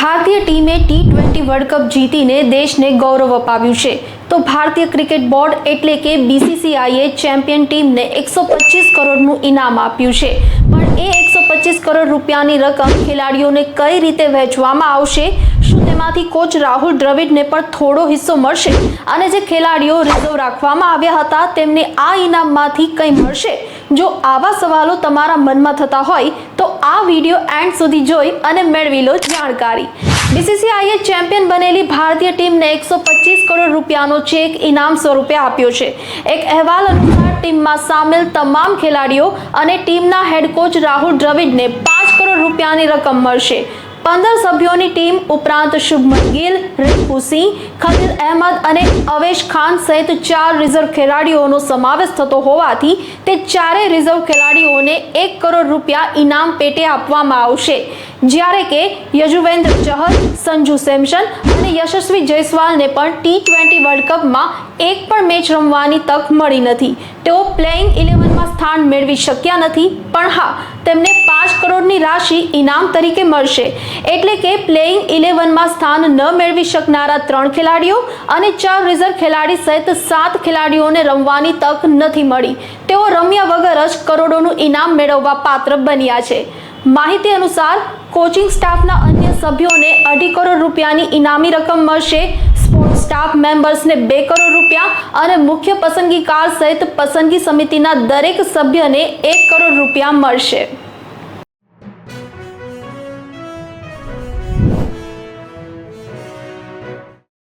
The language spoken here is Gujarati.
ભારતીય ટીમે ટી ટ્વેન્ટી વર્લ્ડ કપ જીતીને દેશને ગૌરવ અપાવ્યું છે. તો ભારતીય ક્રિકેટ બોર્ડ એટલે કે બીસીસીઆઈએ ચેમ્પિયન ટીમને એકસો પચીસ કરોડનું ઇનામ આપ્યું છે. પણ એ એકસો પચીસ કરોડ રૂપિયાની રકમ ખેલાડીઓને કઈ રીતે વહેંચવામાં આવશે? શું તેમાંથી કોચ રાહુલ દ્રવિડને પણ થોડો હિસ્સો મળશે? અને જે ખેલાડીઓ રિઝર્વ રાખવામાં આવ્યા હતા તેમને આ ઇનામમાંથી કંઈ મળશે? જો આવા સવાલો તમારા મનમાં થતા હોય આ વીડિયો એન્ડ સુધી જોઈ અને મેળવી લો જાણકારી. બીસીસીઆઈએ ચેમ્પિયન બનેલી ભારતીય ટીમને એકસો પચીસ કરોડ રૂપિયાનો ચેક ઇનામ સ્વરૂપે આપ્યો છે. એક અહેવાલ અનુસાર ટીમમાં સામેલ તમામ ખેલાડીઓ અને ટીમના હેડ કોચ રાહુલ દ્રવિડને પાંચ કરોડ રૂપિયાની રકમ મળશે. પંદર સભ્યોની ટીમ ઉપરાંત શુભમન ગિલ રિંકુ સિંહ, ખલીલ અહેમદ અને અવેશ ખાન સહિત ચાર રિઝર્વ ખેલાડીઓનો સમાવેશ થતો હોવાથી તે ચારેય રિઝર્વ ખેલાડીઓને એક કરોડ રૂપિયા ઇનામ પેટે આપવામાં આવશે. જ્યારે કે યજુવેન્દ્ર ચહલ, સંજુ સેમસન અને યશસ્વી જયસ્વાલને પણ ટી ટ્વેન્ટી વર્લ્ડ કપમાં એક પણ મેચ રમવાની તક મળી નથી. તેઓ પ્લેઇંગ ઇલેવનમાં સ્થાન મેળવી શક્યા નથી, પણ હા, તેમને પાંચ કરોડની રાશિ ઇનામ તરીકે મળશે. એટલે કે પ્લેઇંગ ઇલેવનમાં સ્થાન ન મેળવી શકનારા ત્રણ ખેલાડીઓ અને ચાર રિઝર્વ ખેલાડી સહિત સાત ખેલાડીઓને રમવાની તક નથી મળી. તેઓ રમ્યા વગર જ કરોડોનું ઇનામ મેળવવા પાત્ર બન્યા છે. માહિતી અનુસાર કોચિંગ સ્ટાફના અન્ય સભ્યોને અઢી કરોડ રૂપિયાની ઇનામી રકમ મળશે. સ્પોર્ટ્સ સ્ટાફ મેમ્બર્સને બે કરોડ રૂપિયા અને મુખ્ય પસંદગીકાર સહિત પસંદગી સમિતિના દરેક સભ્યને એક કરોડ રૂપિયા મળશે.